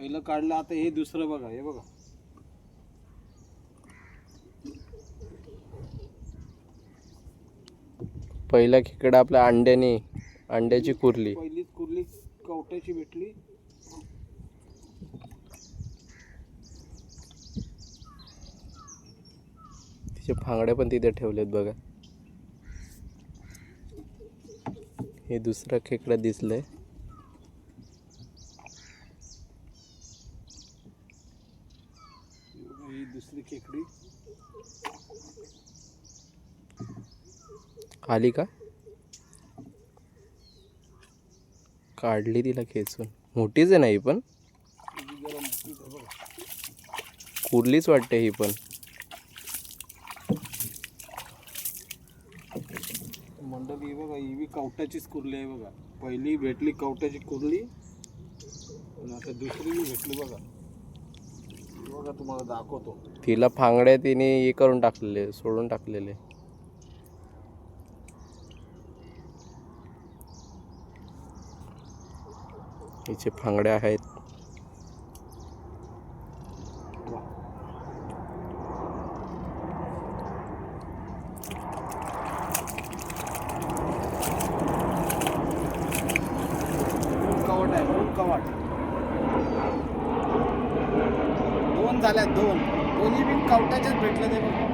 पहिलं काढलं आता हे दुसरं बघा हे बघा. पहिला खेकडा आपल्या अंड्याने अंड्याची कुरली. पहिलीच कुर्ली कवट्याची भेटली. तिचे फांगड्या पण तिथे ठेवलेत बघा. हे दुसरं खेकडं दिसलंय हे बघा, ही दुसरी खेकडी. आली का? काढली तिला खेचून. मोठीच आहे ना ही पण? कुरलीच वाटते ही पण. मंडळी ही बघा ही बी कवट्याचीच कुर्ली आहे बघा. पहिली भेटली कवट्याची कुर्ली. आणि आता दुसरी भेटली बघा. बघा तुम्हाला दाखवतो. तिला फांगड्या तिने हे करून टाकलेले सोडून टाकलेले. हिचे फांगड्या आहेत. कवट आहे कवट. दोन झाल्या दोन. दोन्ही बी कावटाच्याच भेटले ते बघा.